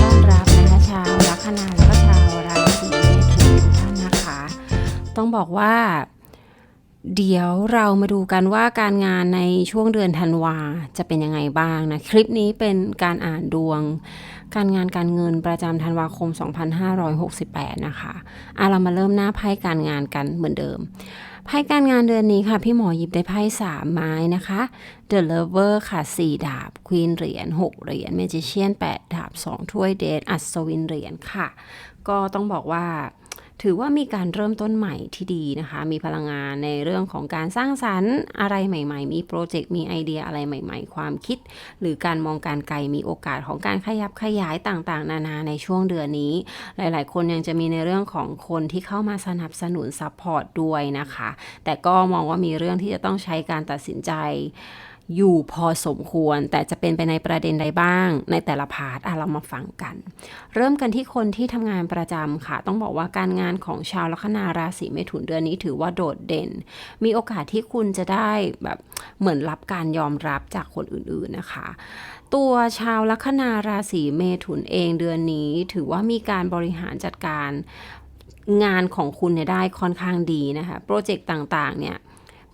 ต้อนรับนะคะชาลัคนาแล้วก็ชาวราศีเมถุนท่านนะคะต้องบอกว่า เดี๋ยวเรามาดูกันว่าการงานในช่วงเดือนธันวาจะเป็นยังไงบ้างนะ คลิปนี้เป็นการอ่านดวง การงานการเงินประจำธันวาคม 2568 นะคะอะเรามาเริ่มหน้าไพ่การงานกันเหมือนเดิม ไพ่การงานเดือนนี้ค่ะ พี่หมอหยิบได้ไพ่สามไม้นะคะ The Lover ค่ะ 4 ดาบ Queen เหรียญ6เหรียญ Magician 8 ดาบ 2 ถ้วยเดทอัศวินเหรียญค่ะ ก็ต้องบอกว่า ถือว่ามีการเริ่มต้นใหม่ที่ดีนะคะ มีพลังงานในเรื่องของการสร้างสรรค์อะไรใหม่ ๆ มีโปรเจกต์ มีไอเดียอะไรใหม่ ๆ ความคิด หรือการมองการไกล มีโอกาสของการขยับขยายต่างๆ นานาในช่วงเดือนนี้ หลาย ๆ คนยังจะมีในเรื่องของคนที่เข้ามาสนับสนุนซัพพอร์ตด้วยนะคะ แต่ก็มองว่ามีเรื่องที่จะต้องใช้การตัดสินใจ อยู่พอสมควร แต่จะเป็นไปในประเด็นใดบ้าง ในแต่ละพาร์ทอะเรามาฟังกัน เริ่มกันที่คนที่ทำงานประจำค่ะ ต้องบอกว่าการงานของชาวลัคนาราศีเมถุนเดือนนี้ถือว่าโดดเด่น มีโอกาสที่คุณจะได้แบบเหมือนรับการยอมรับจากคนอื่นๆนะคะตัวชาวลัคนาราศีเมถุนเองเดือนนี้ ถือว่ามีการบริหารจัดการงานของคุณเนี่ยได้ค่อนข้างดีนะคะ โปรเจกต์ต่างๆเนี่ย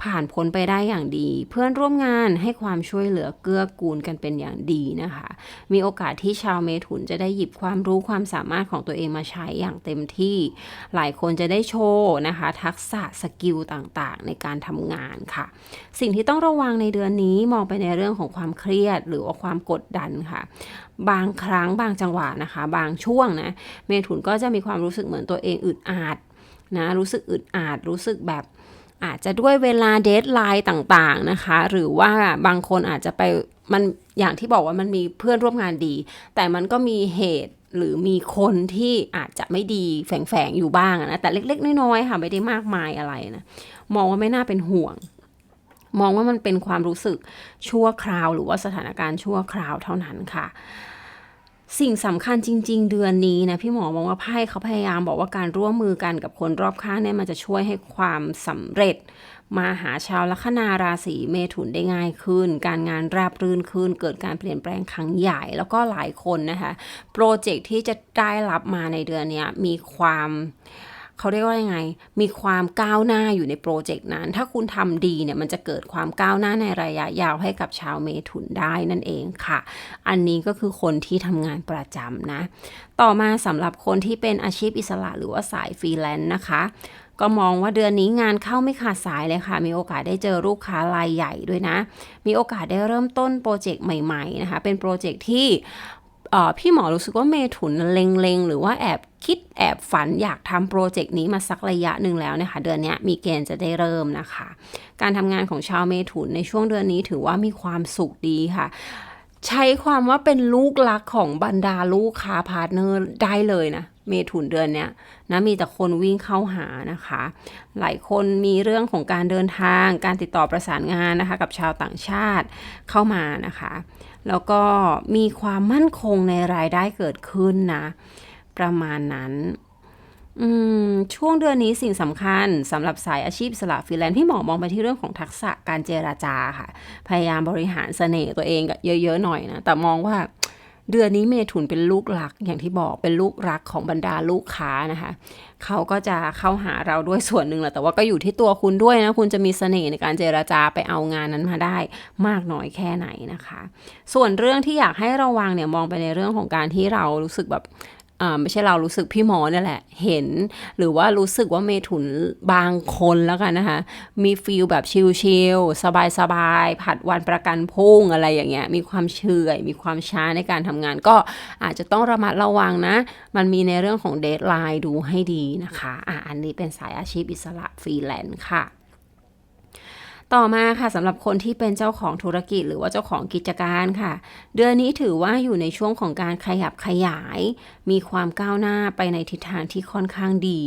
ผ่านพ้นไปได้อย่างดี เพื่อนร่วมงานให้ความช่วยเหลือเกื้อกูลกันเป็นอย่างดีนะคะ มีโอกาสที่ชาวเมถุนจะได้หยิบความรู้ความสามารถของตัวเองมาใช้อย่างเต็มที่ หลายคนจะได้โชว์นะคะ ทักษะสกิลต่างๆ ในการทำงานค่ะ สิ่งที่ต้องระวังในเดือนนี้มองไปในเรื่องของความเครียด หรือว่าความกดดันค่ะ บางครั้งบางจังหวะนะคะ บางช่วงนะเมถุนก็จะมีความรู้สึกเหมือนตัวเองอึดอัดนะรู้สึกอึดอัดรู้สึกแบบ อาจจะด้วยเวลาเดทไลน์ต่างๆนะคะ หรือว่าบางคนอาจจะไปมันอย่างที่บอกว่ามันมีเพื่อนร่วมงานดี แต่มันก็มีเหตุหรือมีคนที่อาจจะไม่ดีแฝงๆอยู่บ้างนะแต่เล็ก ๆ น้อยๆค่ะไม่ได้มากมายอะไรนะมองว่าไม่น่าเป็นห่วง มองว่ามันเป็นความรู้สึกชั่วคราว หรือว่าสถานการณ์ชั่วคราวเท่านั้นค่ะ สิ่งสำคัญจริง ๆ เดือนนี้นะพี่หมอมองว่าไพ่เขาพยายามบอกว่าการร่วมมือกันกับคนรอบข้างเนี่ยมันจะช่วยให้ความสำเร็จ มาหาชาวลัคนาราศีเมถุนได้ง่ายขึ้น การงานราบรื่นขึ้น เกิดการเปลี่ยนแปลงครั้งใหญ่ แล้วก็หลายคนนะคะ โปรเจกต์ที่จะได้รับมาในเดือนนี้มีความ เขาเรียกว่ายังไง มีความก้าวหน้าอยู่ในโปรเจกต์นั้น ถ้าคุณทำดีเนี่ยมันจะเกิดความก้าวหน้าในระยะยาวให้กับชาวเมถุนได้นั่นเองค่ะ อันนี้ก็คือคนที่ทำงานประจำนะ ต่อมาสำหรับคนที่เป็นอาชีพอิสระหรือว่าสายฟรีแลนซ์นะคะก็มองว่าเดือนนี้งานเข้าไม่ขาดสายเลยค่ะ มีโอกาสได้เจอลูกค้ารายใหญ่ด้วยนะ มีโอกาสได้เริ่มต้นโปรเจกต์ใหม่ ๆ นะคะ เป็นโปรเจกต์ที่ พี่หมอรู้สึกว่าเมถุนเล็งๆ หรือว่าแอบคิดแอบฝันอยากทำโปรเจกต์นี้มาสักระยะหนึ่งแล้วนะคะ เดือนนี้มีเกณฑ์จะได้เริ่มนะคะ การทำงานของชาวเมถุนในช่วงเดือนนี้ถือว่ามีความสุขดีค่ะใช้ความว่าเป็นลูกรักของบรรดาลูกค้าพาร์ทเนอร์ได้เลยนะ เมถุนเดือนเนี้ยนะมีแต่คนวิ่งเข้าหานะคะ หลายคนมีเรื่องของการเดินทาง การติดต่อประสานงานนะคะ กับชาวต่างชาติเข้ามานะคะ แล้วก็มีความมั่นคงในรายได้เกิดขึ้นนะ ประมาณนั้นช่วงเดือนนี้สิ่งสำคัญสำหรับสายอาชีพสละฟรีแลนซ์พี่หมอมองไปที่เรื่องของทักษะการเจราจาค่ะ พยายามบริหารเสน่ห์ตัวเองเยอะๆหน่อยนะ แต่มองว่า เดือนนี้เมถุนเป็นลูกหลักอย่างที่บอกเป็นลูกรักของบรรดาลูกค้านะคะ เขาก็จะเข้าหาเราด้วยส่วนหนึ่งแหละแต่ว่าก็อยู่ที่ตัวคุณด้วยนะ คุณจะมีเสน่ห์ในการเจราจาไปเอางานนั้นมาได้มากน้อยแค่ไหนนะคะ ส่วนเรื่องที่อยากให้ระวังเนี่ยมองไปในเรื่องของการที่เรารู้สึกแบบ ไม่ใช่เรารู้สึกพี่หมอเนี่ยแหละ เห็น หรือว่ารู้สึกว่าเมถุนบางคนแล้วกันนะคะ มีฟีลแบบชิลๆสบายๆผัดวันประกันพรุ่งอะไรอย่างเงี้ยมีความเฉยมีความช้าในการทำงาน ก็อาจจะต้องระมัดระวังนะ มันมีในเรื่องของเดทไลน์ดูให้ดีนะคะอะอันนี้เป็นสายอาชีพอิสระฟรีแลนซ์ค่ะ ต่อมาค่ะสำหรับคนที่เป็นเจ้าของธุรกิจหรือว่าเจ้าของกิจการค่ะ เดือนนี้ถือว่าอยู่ในช่วงของการขยับขยาย มีความก้าวหน้าไปในทิศทางที่ค่อนข้างดี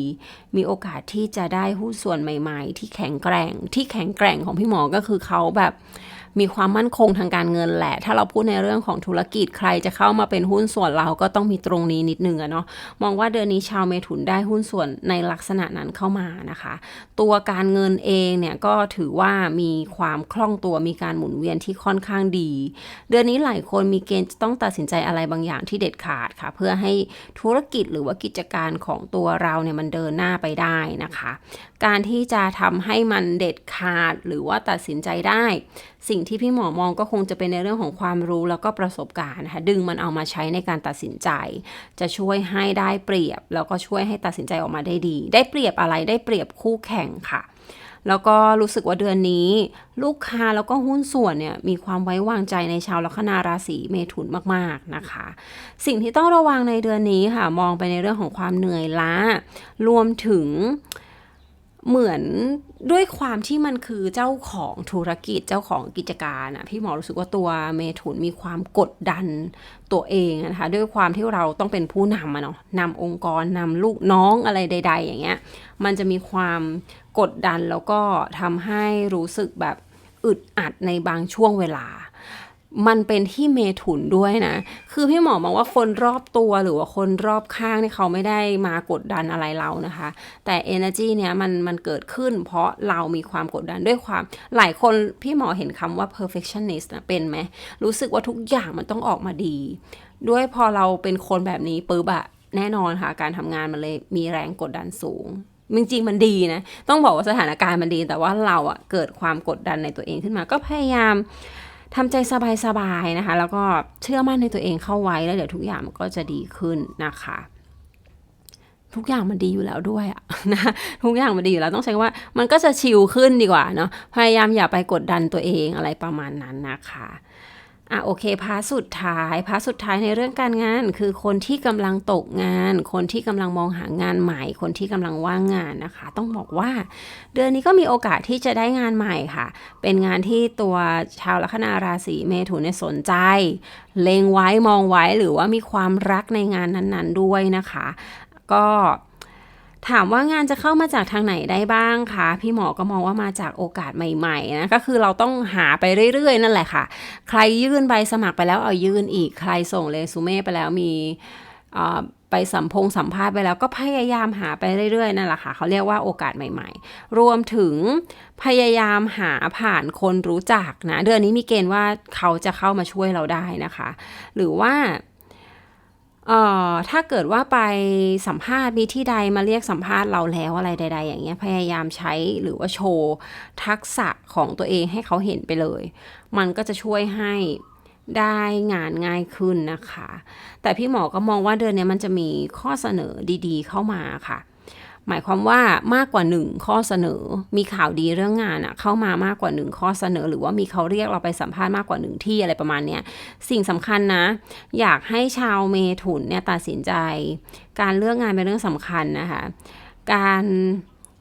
มีโอกาสที่จะได้หุ้นส่วนใหม่ ๆ ที่แข็งแกร่งที่แข็งแกร่งของพี่หมอก็คือเขาแบบ มีความมั่นคงทางการเงินแหละ ถ้าเราพูดในเรื่องของธุรกิจใครจะเข้ามาเป็นหุ้นส่วนเราก็ต้องมีตรงนี้นิดนึงอะเนาะมองว่าเดือนนี้ชาวเมถุนได้หุ้นส่วนในลักษณะนั้นเข้ามานะคะ ตัวการเงินเองเนี่ยก็ถือว่ามีความคล่องตัวมีการหมุนเวียนที่ค่อนข้างดี เดือนนี้หลายคนมีเกณฑ์จะต้องตัดสินใจอะไรบางอย่างที่เด็ดขาดค่ะ เพื่อให้ธุรกิจหรือว่ากิจการของตัวเราเนี่ยมันเดินหน้าไปได้นะคะ การที่จะทำให้มันเด็ดขาดหรือว่าตัดสินใจได้ สิ่งที่พี่หมอมองก็คงจะเป็นในเรื่องของความรู้แล้วก็ประสบการณ์นะคะดึงมันเอามาใช้ในการตัดสินใจ จะช่วยให้ได้เปรียบ แล้วก็ช่วยให้ตัดสินใจออกมาได้ดี ได้เปรียบอะไรได้เปรียบคู่แข่งค่ะแล้วก็รู้สึกว่าเดือนนี้ ลูกค้าแล้วก็หุ้นส่วนเนี่ยมีความไว้วางใจในชาวลัคนาราศีเมถุนมากๆนะคะ สิ่งที่ต้องระวังในเดือนนี้ค่ะ มองไปในเรื่องของความเหนื่อยล้ารวมถึง เหมือนด้วยความที่มันคือเจ้าของธุรกิจเจ้าของกิจการอะพี่หมอรู้สึกว่าตัวเมถุนมีความกดดันตัวเองนะคะด้วยความที่เราต้องเป็นผู้นำอะเนาะนำองค์กรนำลูกน้องอะไรใด ๆ อย่างเงี้ยมันจะมีความกดดันแล้วก็ทำให้รู้สึกแบบอึดอัดในบางช่วงเวลา มันเป็นที่เมถุนด้วยนะ คือพี่หมอมองว่าคนรอบตัวหรือว่าคนรอบข้างนี่เขาไม่ได้มากดดันอะไรเรานะคะ แต่ energy เนี้ยมันมันเกิดขึ้น เพราะเรามีความกดดันด้วยความ หลายคนพี่หมอเห็นคำว่า perfectionist นะเป็นไหม รู้สึกว่าทุกอย่างมันต้องออกมาดี ด้วยพอเราเป็นคนแบบนี้ปุ๊บอะแน่นอนค่ะ การทำงานมันเลยมีแรงกดดันสูงจริงๆมันดีนะ ต้องบอกว่าสถานการณ์มันดี แต่ว่าเราอะเกิดความกดดันในตัวเองขึ้นมา ก็พยายาม ทำใจสบายๆนะคะ แล้วก็เชื่อมั่นในตัวเองเข้าไว้แล้วเดี๋ยวทุกอย่างมันก็จะดีขึ้นนะคะทุกอย่างมันดีอยู่แล้วด้วยอะนะทุกอย่างมันดีอยู่แล้วต้องใช้ว่า มันก็จะชิลขึ้นดีกว่าเนาะพยายามอย่าไปกดดันตัวเองอะไรประมาณนั้นนะคะ อะโอเคพาร์ทสุดท้ายพาร์ทสุดท้ายในเรื่องการงาน คือคนที่กำลังตกงาน คนที่กำลังมองหางานใหม่ คนที่กำลังว่างงานนะคะ ต้องบอกว่า เดือนนี้ก็มีโอกาสที่จะได้งานใหม่ค่ะ เป็นงานที่ตัวชาวลัคนาราศีเมถุนสนใจ เล็งไว้มองไว้หรือว่ามีความรักในงานนั้นๆด้วยนะคะ ก็ ถามว่างานจะเข้ามาจากทางไหนได้บ้างคะพี่หมอก็มองว่ามาจากโอกาสใหม่ๆนะก็คือเราต้องหาไปเรื่อยๆ นั่นแหละค่ะ ใครยื่นใบสมัครไปแล้วเอายื่นอีกใครส่งเรซูเม่ไปแล้วมีไปสัมพงสัมภาษณ์ไปแล้วก็พยายามหาไปเรื่อยๆนั่นแหละค่ะเขาเรียกว่าโอกาสใหม่ ๆ รวมถึงพยายามหาผ่านคนรู้จักนะเดือนนี้มีเกณฑ์ว่าเขาจะเข้ามาช่วยเราได้นะคะ หรือว่า เอ่อถ้าเกิดว่าไปสัมภาษณ์มีที่ใดมาเรียกสัมภาษณ์เราแล้วอะไรใด ๆ อย่างเงี้ยพยายามใช้หรือว่าโชว์ทักษะของตัวเองให้เขาเห็นไปเลย มันก็จะช่วยให้ได้งานง่ายขึ้นนะคะ แต่พี่หมอก็มองว่าเดือนนี้มันจะมีข้อเสนอดีๆ เข้ามาค่ะ หมายความว่ามากกว่าหนึ่งข้อเสนอ มีข่าวดีเรื่องงานอะเข้ามามากกว่าหนึ่งข้อเสนอ หรือว่ามีเขาเรียกเราไปสัมภาษณ์มากกว่าหนึ่งที่อะไรประมาณเนี้ยสิ่งสำคัญนะ อยากให้ชาวเมถุนเนี่ยตัดสินใจ การเลือกงานเป็นเรื่องสำคัญนะคะ การ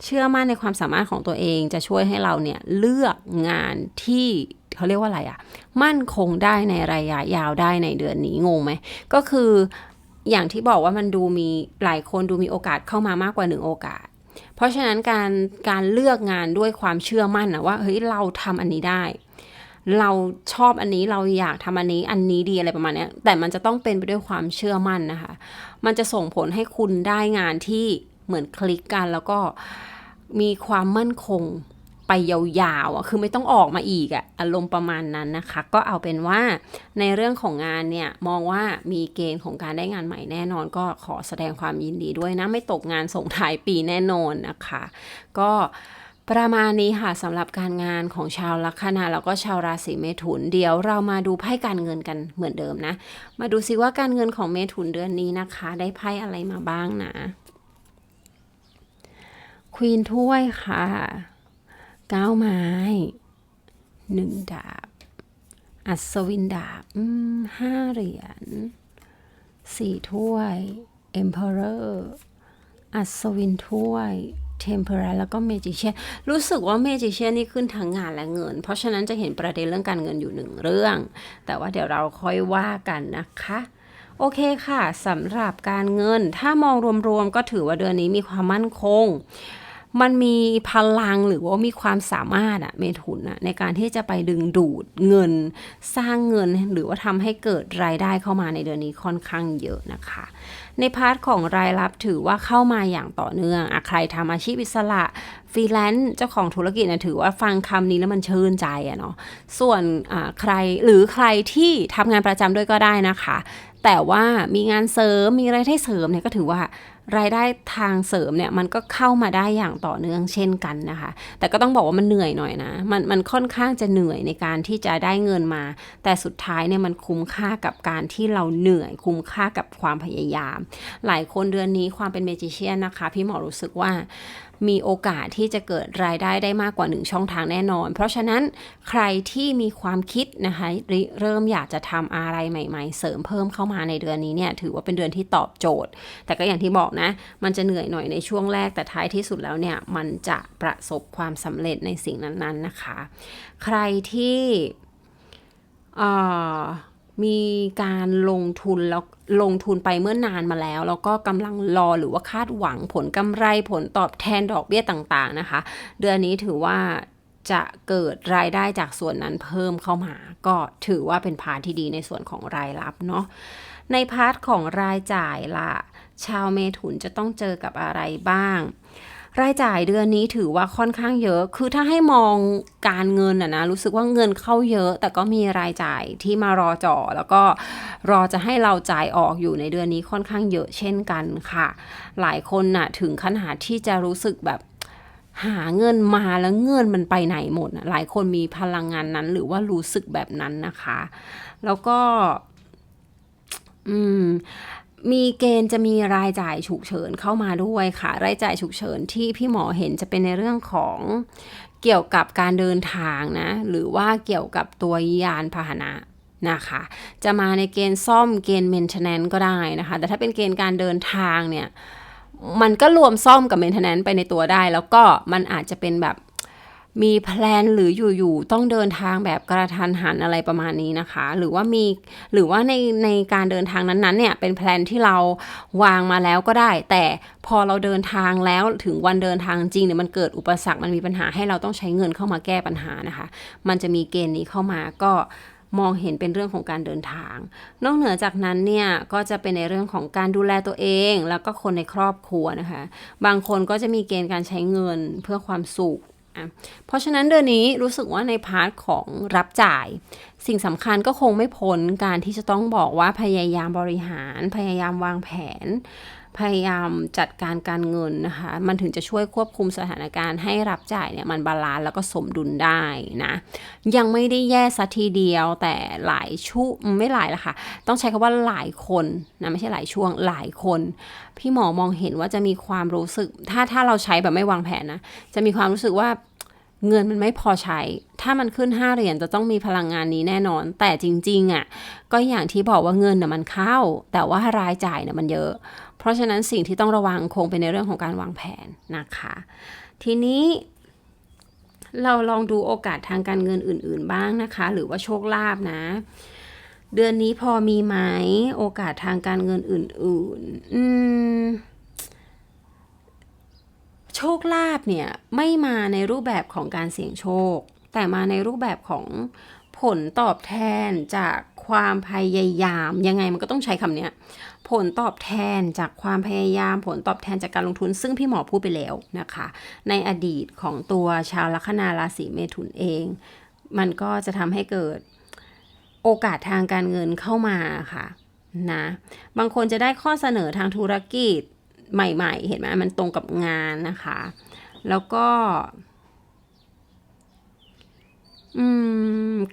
เชื่อมั่นในความสามารถของตัวเองจะช่วยให้เราเนี่ยเลือกงานที่เขาเรียกว่าอะไรอะมั่นคงได้ในระยะยาวได้ในเดือนนี้งงไหมก็คือ อย่างที่บอกว่ามันดูมีหลายคนดูมีโอกาสเข้ามามากกว่าหนึ่งโอกาส เพราะฉะนั้นการการเลือกงานด้วยความเชื่อมั่นนะว่าเฮ้ยเราทำอันนี้ได้ เราชอบอันนี้เราอยากทำอันนี้อันนี้ดีอะไรประมาณนี้แต่มันจะต้องเป็นไปด้วยความเชื่อมั่นนะคะ มันจะส่งผลให้คุณได้งานที่เหมือนคลิกกันแล้วก็มีความมั่นคง ไปยาวๆอะคือไม่ต้องออกมาอีกอะอารมณ์ประมาณนั้นนะคะ ก็เอาเป็นว่าในเรื่องของงานเนี่ยมองว่ามีเกณฑ์ของการได้งานใหม่แน่นอน ก็ขอแสดงความยินดีด้วยนะ ไม่ตกงานส่งท้ายปีแน่นอนนะคะ ก็ประมาณนี้ค่ะสำหรับการงานของชาวลัคนาแล้วก็ชาวราศีเมถุน เดี๋ยวเรามาดูไพ่การเงินกันเหมือนเดิมนะ มาดูซิว่าการเงินของเมถุนเดือนนี้นะคะ ได้ไพ่อะไรมาบ้างนะควีนถ้วยค่ะ เก้าไม้หนึ่งดาบ อัศวินดาบห้าเหรียญสี่ถ้วย Emperor อัศวินถ้วย Temperance แล้วก็ Magician รู้สึกว่า Magician นี่ขึ้นทั้งงานและเงิน เพราะฉะนั้นจะเห็นประเด็นเรื่องการเงินอยู่หนึ่งเรื่อง แต่ว่าเดี๋ยวเราค่อยว่ากันนะคะโอเคค่ะสำหรับการเงินถ้ามองรวมๆก็ถือว่าเดือนนี้มีความมั่นคง มันมีพลังหรือว่ามีความสามารถอะเมถุนอะในการที่จะไปดึงดูดเงิน สร้างเงินหรือว่าทำให้เกิดรายได้เข้ามาในเดือนนี้ค่อนข้างเยอะนะคะ ในพาร์ทของรายรับถือว่าเข้ามาอย่างต่อเนื่องอะใครทำอาชีพอิสระฟรีแลนซ์เจ้าของธุรกิจนะถือว่าฟังคำนี้แล้วมันชื่นใจอะเนาะส่วนใครหรือใครที่ทำงานประจำด้วยก็ได้นะคะ แต่ว่ามีงานเสริมมีรายได้เสริมเนี่ยก็ถือว่า รายได้ทางเสริมเนี่ยมันก็เข้ามาได้อย่างต่อเนื่องเช่นกันนะคะ แต่ก็ต้องบอกว่ามันเหนื่อยหน่อยนะ มันมันค่อนข้างจะเหนื่อยในการที่จะได้เงินมา แต่สุดท้ายเนี่ยมันคุ้มค่ากับการที่เราเหนื่อยคุ้มค่ากับความพยายาม หลายคนเดือนนี้ความเป็นเมจิเชียนนะคะ พี่หมอรู้สึกว่ามีโอกาสที่จะเกิดรายได้ได้มากกว่าหนึ่งช่องทางแน่นอน เพราะฉะนั้นใครที่มีความคิดนะคะเริ่มอยากจะทำอะไรใหม่ ๆ เสริมเพิ่มเข้ามาในเดือนนี้เนี่ยถือว่าเป็นเดือนที่ตอบโจทย์ แต่ก็อย่างที่บอกนะ มันจะเหนื่อยหน่อยในช่วงแรกแต่ท้ายที่สุดแล้วเนี่ยมันจะประสบความสำเร็จในสิ่งนั้นๆนะคะ ใครที่ มีการลงทุนแล้วลงทุนไปเมื่อนานมาแล้ว แล้วก็กำลังรอหรือว่าคาดหวังผลกำไรผลตอบแทนดอกเบี้ยต่างๆนะคะ เดือนนี้ถือว่าจะเกิดรายได้จากส่วนนั้นเพิ่มเข้ามา ก็ถือว่าเป็นพาร์ทที่ดีในส่วนของรายรับเนาะในพาร์ทของรายจ่ายล่ะ ชาวเมถุนจะต้องเจอกับอะไรบ้าง รายจ่ายเดือนนี้ถือว่าค่อนข้างเยอะ คือถ้าให้มองการเงินอะนะ รู้สึกว่าเงินเข้าเยอะ แต่ก็มีรายจ่ายที่มารอจ่อ แล้วก็รอจะให้เราจ่ายออกอยู่ในเดือนนี้ค่อนข้างเยอะเช่นกันค่ะ หลายคนน่ะถึงขนาดที่จะรู้สึกแบบหาเงินมาแล้วเงินมันไปไหนหมด หลายคนมีพลังงานนั้น หรือว่ารู้สึกแบบนั้นนะคะ แล้วก็ อืม มีเกณฑ์จะมีรายจ่ายฉุกเฉินเข้ามาด้วยค่ะ รายจ่ายฉุกเฉินที่พี่หมอเห็นจะเป็นในเรื่องของเกี่ยวกับการเดินทางนะ หรือว่าเกี่ยวกับตัวยานพาหนะนะคะ จะมาในเกณฑ์ซ่อมเกณฑ์เมนเทนแนนก็ได้นะคะ แต่ถ้าเป็นเกณฑ์การเดินทางเนี่ย มันก็รวมซ่อมกับเมนเทนแนนไปในตัวได้ แล้วก็มันอาจจะเป็นแบบ มีแพลนหรืออยู่ๆต้องเดินทางแบบกระทันหันอะไรประมาณนี้นะคะ หรือว่ามีหรือว่าในในการเดินทางนั้นๆเนี่ยเป็นแพลนที่เราวางมาแล้วก็ได้ แต่พอเราเดินทางแล้วถึงวันเดินทางจริงเนี่ยมันเกิดอุปสรรคมันมีปัญหาให้เราต้องใช้เงินเข้ามาแก้ปัญหานะคะ มันจะมีเกณฑ์นี้เข้ามาก็มองเห็นเป็นเรื่องของการเดินทาง นอกเหนือจากนั้นเนี่ยก็จะเป็นในเรื่องของการดูแลตัวเอง แล้วก็คนในครอบครัวนะคะ บางคนก็จะมีเกณฑ์การใช้เงินเพื่อความสุข เพราะฉะนั้นเดือนนี้รู้สึกว่าในพาร์ทของรับจ่าย สิ่งสำคัญก็คงไม่พ้นการที่จะต้องบอกว่าพยายามบริหาร พยายามวางแผน พยายามจัดการการเงินนะคะ มันถึงจะช่วยควบคุมสถานการณ์ให้รับจ่ายเนี่ยมันบาลานซ์แล้วก็สมดุลได้นะ ยังไม่ได้แย่สัทีเดียวแต่หลายช่วงไม่หลายละค่ะ ต้องใช้คำว่าหลายคนนะไม่ใช่หลายช่วงหลายคน พี่หมอมองเห็นว่าจะมีความรู้สึก ถ้าถ้าเราใช้แบบไม่วางแผนนะ จะมีความรู้สึกว่า เงินมันไม่พอใช้ ถ้ามันขึ้น 5 เหรียญจะต้องมีพลังงานนี้แน่นอน แต่จริงๆอะ่ะ ก็อย่างที่บอกว่าเงินน่ะมันเข้า แต่ว่ารายจ่ายน่ะมันเยอะ เพราะฉะนั้นสิ่งที่ต้องระวังคงเป็นในเรื่องของการวางแผนนะคะ ทีนี้เราลองดูโอกาสทางการเงินอื่น ๆ บ้างนะคะ หรือว่าโชคลาภนะ เดือนนี้พอมีไหมโอกาสทางการเงินอื่น ๆ อืม โชคลาภเนี่ยไม่มาในรูปแบบของการเสี่ยงโชค แต่มาในรูปแบบของผลตอบแทนจากความพยายามยังไงมันก็ต้องใช้คำนี้ผลตอบแทนจากความพยายาม ผลตอบแทนจากการลงทุน ซึ่งพี่หมอพูดไปแล้วนะคะ ในอดีตของตัวชาวลัคนาราศีเมถุนเอง มันก็จะทำให้เกิดโอกาสทางการเงินเข้ามาค่ะนะบางคนจะได้ข้อเสนอทางธุรกิจ ใหม่ๆ เห็นไหมมันตรงกับงานนะคะ แล้วก็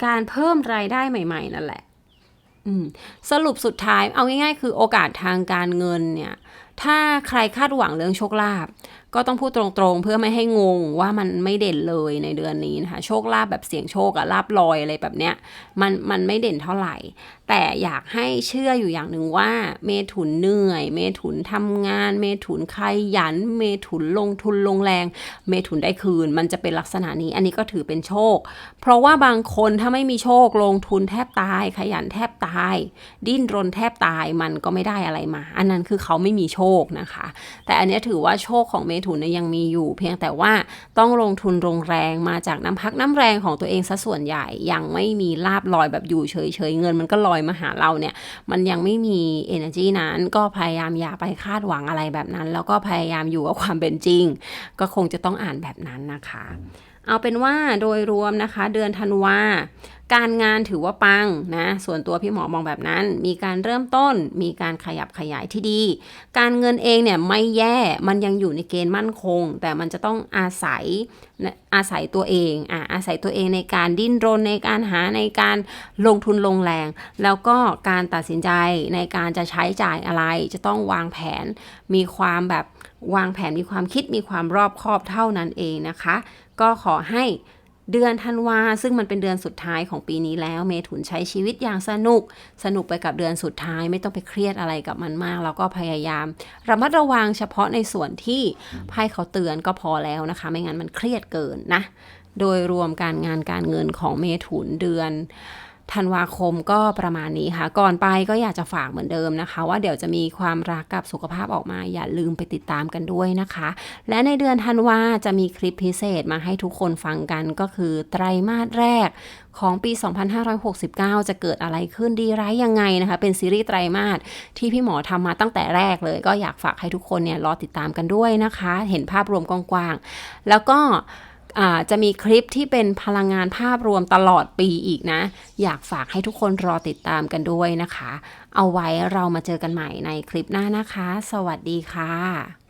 การเพิ่มรายได้ใหม่ ๆ นั่นแหละสรุปสุดท้ายเอาง่ายๆ คือโอกาสทางการเงินเนี่ย ถ้าใครคาดหวังเรื่องโชคลาภ ก็ต้องพูดตรงๆ เพื่อไม่ให้งงว่ามันไม่เด่นเลยในเดือนนี้นะคะ โชคลาภแบบเสี่ยงโชคอะลาบลอยอะไรแบบเนี้ยมันมันไม่เด่นเท่าไหร่ แต่อยากให้เชื่ออยู่อย่างหนึ่งว่า เมถุนเหนื่อย เมถุนทำงาน เมถุนขยัน เมถุนลงทุนลงแรง เมถุนได้คืน มันจะเป็นลักษณะนี้ อันนี้ก็ถือเป็นโชค เพราะว่าบางคนถ้าไม่มีโชคลงทุนแทบตาย ขยันแทบตาย ดิ้นรนแทบตายมันก็ไม่ได้อะไรมา อันนั้นคือเขาไม่มีโชคนะคะ แต่อันนี้ถือว่าโชคของเมถุนเนี่ยยังมีอยู่ เพียงแต่ว่าต้องลงทุนลงแรงมาจากน้ำพักน้ำแรงของตัวเองซะส่วนใหญ่ ยังไม่มีลาบลอยแบบอยู่เฉยๆเงิน มันก็ลอยมาหาเราเนี่ยมันยังไม่มี energy นั้นก็พยายามอย่าไปคาดหวังอะไรแบบนั้น แล้วก็พยายามอยู่กับความเป็นจริง ก็คงจะต้องอ่านแบบนั้นนะคะ เอาเป็นว่าโดยรวมนะคะ เดือนธันวาการงานถือว่าปังนะ ส่วนตัวพี่หมอมองแบบนั้น มีการเริ่มต้น มีการขยับขยายที่ดี การเงินเองเนี่ยไม่แย่ มันยังอยู่ในเกณฑ์มั่นคง แต่มันจะต้องอาศัยอาศัยตัวเองอะอาศัยตัวเองในการดิ้นรนในการหาในการลงทุนลงแรง แล้วก็การตัดสินใจในการจะใช้จ่ายอะไร จะต้องวางแผน มีความแบบ วางแผนมีความคิดมีความรอบคอบเท่านั้นเองนะคะ ก็ขอให้เดือนธันวาซึ่งมันเป็นเดือนสุดท้ายของปีนี้แล้ว เมถุนใช้ชีวิตอย่างสนุก สนุกไปกับเดือนสุดท้าย ไม่ต้องไปเครียดอะไรกับมันมาก แล้วก็พยายาม ระมัดระวังเฉพาะในส่วนที่ไพ่เขาเตือนก็พอแล้วนะคะ ไม่งั้นมันเครียดเกินนะ โดยรวมการงานการเงินของเมถุนเดือน ธันวาคมก็ประมาณนี้ค่ะ ก่อนไปก็อยากจะฝากเหมือนเดิมนะคะ ว่าเดี๋ยวจะมีความรักกับสุขภาพออกมา อย่าลืมไปติดตามกันด้วยนะคะ และในเดือนธันวาจะมีคลิปพิเศษมาให้ทุกคนฟังกันก็คือไตรมาสแรกของปี 2569 จะเกิดอะไรขึ้นดีร้ายยังไงนะคะ เป็นซีรีส์ไตรมาสที่พี่หมอทำมาตั้งแต่แรกเลย ก็อยากฝากให้ทุกคนเนี่ยรอติดตามกันด้วยนะคะ เห็นภาพรวมกว้างๆแล้วก็ จะมีคลิปที่เป็นพลังงานภาพรวมตลอดปีอีกนะ อยากฝากให้ทุกคนรอติดตามกันด้วยนะคะ เอาไว้เรามาเจอกันใหม่ในคลิปหน้านะคะ สวัสดีค่ะ